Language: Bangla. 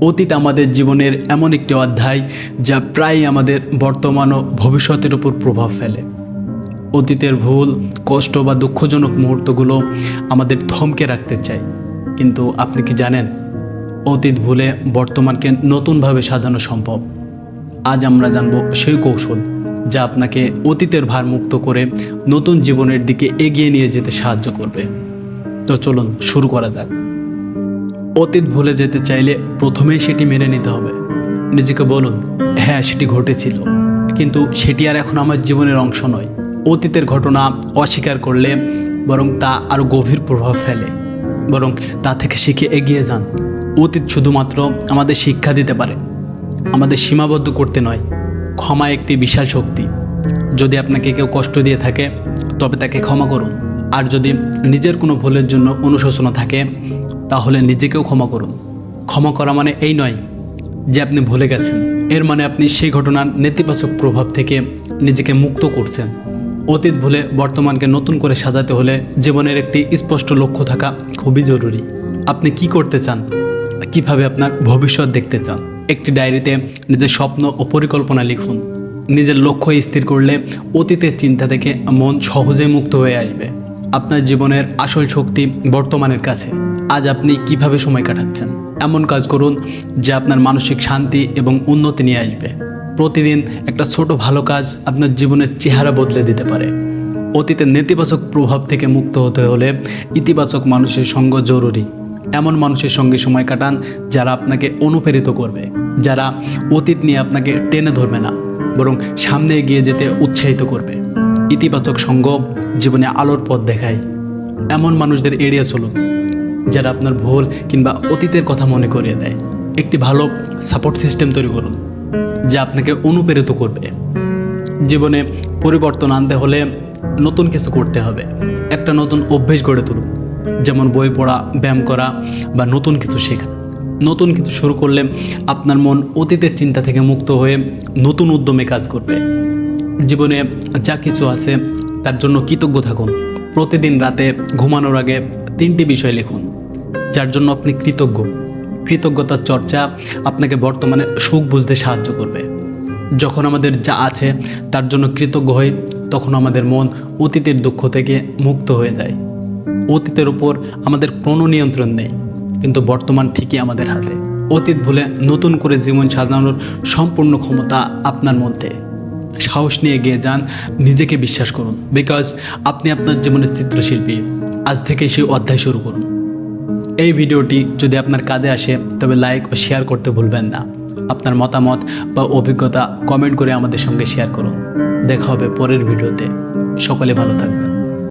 অতীত আমাদের জীবনের এমন একটি অধ্যায় যা প্রায় আমাদের বর্তমান ও ভবিষ্যতের উপর প্রভাব ফেলে। অতীতের ভুল, কষ্ট বা দুঃখজনক মুহূর্তগুলো আমাদের থমকে রাখতে চায়। কিন্তু আপনি কি জানেন, অতীত ভুলে বর্তমানকে নতুনভাবে সাজানো সম্ভব। আজ আমরা জানব সেই কৌশল যা আপনাকে অতীতের ভার মুক্ত করে নতুন জীবনের দিকে এগিয়ে নিয়ে যেতে সাহায্য করবে। তো চলুন শুরু করা যাক। অতীত ভুলে যেতে চাইলে প্রথমেই সেটি মেনে নিতে হবে। নিজেকে বলুন হ্যাঁ সেটি ঘটেছিল। কিন্তু সেটি আর এখন আমার জীবনের অংশ নয়। অতীতের ঘটনা অস্বীকার করলে বরং তা আরও গভীর প্রভাব ফেলে। বরং তা থেকে শিখে এগিয়ে যান। অতীত শুধুমাত্র আমাদের শিক্ষা দিতে পারে। আমাদের সীমাবদ্ধ করতে নয়। ক্ষমা একটি বিশাল শক্তি। যদি আপনাকে কেউ কষ্ট দিয়ে থাকে, তবে তাকে ক্ষমা করুন। আর যদি নিজের কোনো ভুলের জন্য অনুশোচনা থাকে তাহলে নিজেকেও ক্ষমা করুন। ক্ষমা করা মানে এই নয় যে আপনি ভুলে গেছেন। এর মানে আপনি সেই ঘটনার নেতিবাচক প্রভাব থেকে নিজেকে মুক্ত করছেন। অতীত ভুলে বর্তমানকে নতুন করে সাজাতে হলে জীবনের একটি স্পষ্ট লক্ষ্য থাকা খুবই জরুরি। আপনি কি করতে চান? কীভাবে আপনার ভবিষ্যৎ দেখতে চান? একটি ডায়েরিতে নিজের স্বপ্ন ও পরিকল্পনা লিখুন। নিজের লক্ষ্য স্থির করলে অতীতের চিন্তা থেকে মন সহজেই মুক্ত হয়ে আসবে। আপনার জীবনের আসল শক্তি বর্তমানের কাছে। আজ আপনি কীভাবে সময় কাটাচ্ছেন? এমন কাজ করুন যা আপনার মানসিক শান্তি এবং উন্নতি নিয়ে আসবে। প্রতিদিন একটা ছোট ভালো কাজ আপনার জীবনের চেহারা বদলে দিতে পারে। অতীতের নেতিবাচক প্রভাব থেকে মুক্ত হতে হলে ইতিবাচক মানুষের সঙ্গ জরুরি। এমন মানুষের সঙ্গে সময় কাটান যারা আপনাকে অনুপ্রেরিত করবে, যারা অতীত নিয়ে আপনাকে টেনে ধরবে না, বরং সামনে এগিয়ে যেতে উৎসাহিত করবে। ইতিবাচক সঙ্গ জীবনে আলোর পথ দেখায়। এমন মানুষদের এড়িয়ে চলুন। যারা আপনার ভুল কিংবা অতীতের কথা মনে করিয়ে দেয়। একটি ভালো সাপোর্ট সিস্টেম তৈরি করুন, যা আপনাকে অনুপ্রেরিত করবে। জীবনে পরিবর্তন আনতে হলে নতুন কিছু করতে হবে। একটা নতুন অভ্যেস গড়ে তুলুন, যেমন বই পড়া, ব্যায়াম করা বা নতুন কিছু শেখা। নতুন কিছু শুরু করলে আপনার মন অতীতের চিন্তা থেকে মুক্ত হয়ে নতুন উদ্যমে কাজ করবে। জীবনে যা কিছু আছে, তার জন্য কৃতজ্ঞ থাকুন। প্রতিদিন রাতে ঘুমানোর আগে তিনটি বিষয় লিখুন, যার জন্য আপনি কৃতজ্ঞ। কৃতজ্ঞতার চর্চা আপনাকে বর্তমানে সুখ বুঝতে সাহায্য করবে। যখন আমাদের যা আছে তার জন্য কৃতজ্ঞ হই, তখন আমাদের মন অতীতের দুঃখ থেকে মুক্ত হয়ে যায়। অতীতের উপর আমাদের কোনো নিয়ন্ত্রণ নেই, কিন্তু বর্তমান ঠিকই আমাদের হাতে। অতীত ভুলে নতুন করে জীবন সাজানোর সম্পূর্ণ ক্ষমতা আপনার মধ্যে। সাহস নিয়ে এগিয়ে যান, নিজেকে বিশ্বাস করুন। বিকজ আপনি আপনার জীবনের চিত্রশিল্পী। আজ থেকে সেই অধ্যায় শুরু করুন। এই ভিডিওটি যদি আপনার কাজে আসে, তবে লাইক ও শেয়ার করতে ভুলবেন না। আপনার মতামত বা অভিজ্ঞতা কমেন্ট করে আমাদের সঙ্গে শেয়ার করুন। দেখা হবে পরের ভিডিওতে। সকলে ভালো থাকবেন।